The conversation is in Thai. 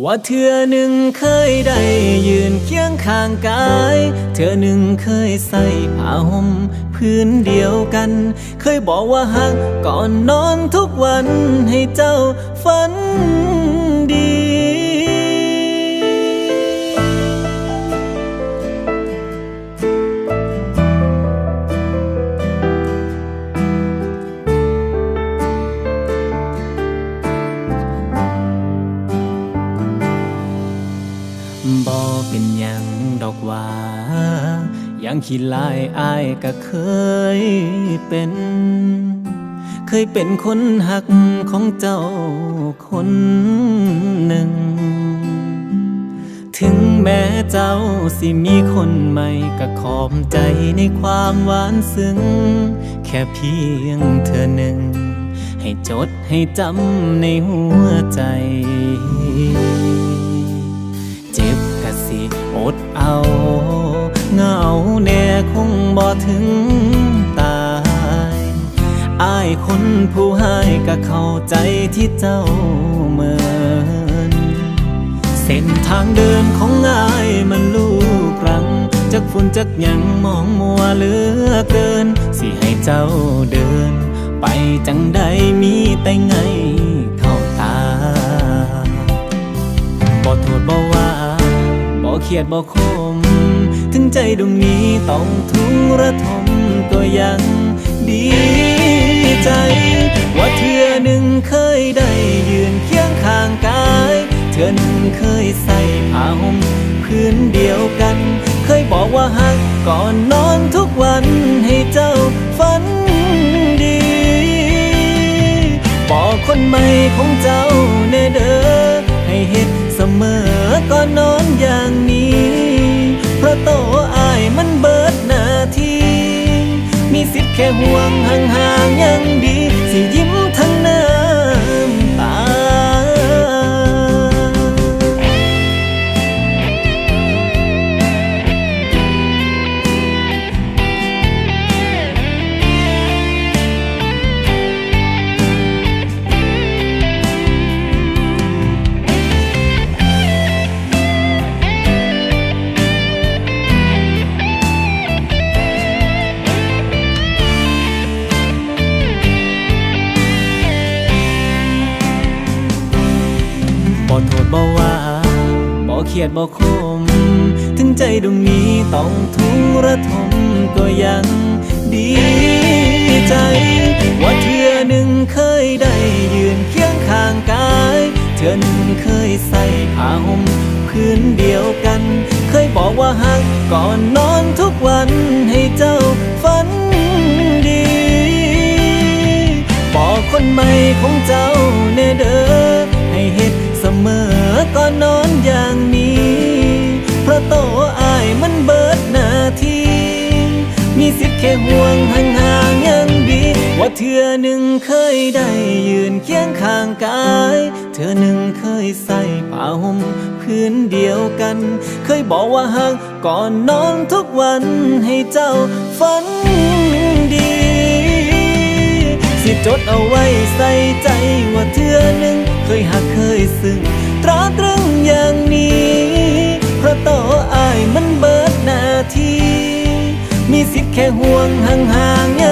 ว่าเธอหนึ่งเคยได้ยืนเคียงข้างกาย เธอหนึ่งเคยใส่ผ้าห่มพื้นเดียวกัน เคยบอกว่าหักก่อนนอนทุกวันให้เจ้าฝันดี บ่เป็นหยังดอกว่า ยังขี้ลายอายก็เคยเป็น เคยเป็นคนหักของเจ้าคนหนึ่ง ถึงแม้เจ้าสิมีคนใหม่ก็ขอบใจในความหวานซึ้ง แค่เพียงเธอหนึ่ง ให้จดให้จำในหัวใจ ดเอา เงาแน่คงบ่ถึงตายอายคนผู้ให้ก็เข้าใจที่เจ้าเหมือนเส้นทางเดินของอายมันลูกรังจากฝุ่นจากหยังมองมัวเหลือเกิน สิให้เจ้าเดิน ไปจังใดมีแต่ไงเข้าตาบ่โทษบ่ว่า เครียดบ่คม ถึงใจดวงนี้ต้องทุกข์ระทมก็ยังดีใจ ว่าเธอหนึ่งเคยได้ยืนเคียงข้างกาย เธอหนึ่งเคยใส่ผ้าห่มพื้นเดียวกัน เคยบอกว่าหักก่อนนอนทุกวันให้เจ้าฝันดีบอกคนใหม่ของเจ้าเนเด้อให้เฮ็ดเสมอก่อนนอนอย่างนี้ เครียดบ่คม ถึงใจดวงนี้ต้องทุกข์ระทมก็ยังดีใจ ว่าเธอหนึ่งเคยได้ยืนเคียงข้างกาย เธอหนึ่งเคยใส่ผ้าห่มพื้นเดียวกัน เคยบอกว่าหักก่อนนอนทุกวันให้เจ้าฝันดีบอกคนใหม่ของเจ้าเนเด้อให้เฮ็ดเสมอก่อนนอน ราะโตอายมันเบิดหน้าที่ มีสิทธิ์แค่ห่วงห่างๆยังดี ว่าเธอหนึ่งเคยได้ยืนเคียงข้างกาย เธอหนึ่งเคยใส่ผ้าห่มพื้นเดียวกัน เคยบอกว่าหักก่อนนอนทุกวันให้เจ้าฝันดีสิจดเอาไว้ใส่ใจว่าเธอหนึ่งเคยหักเคยซึ้งตร สิทธิ์แค่ห่วงห่างๆยังดีสิยิ้มท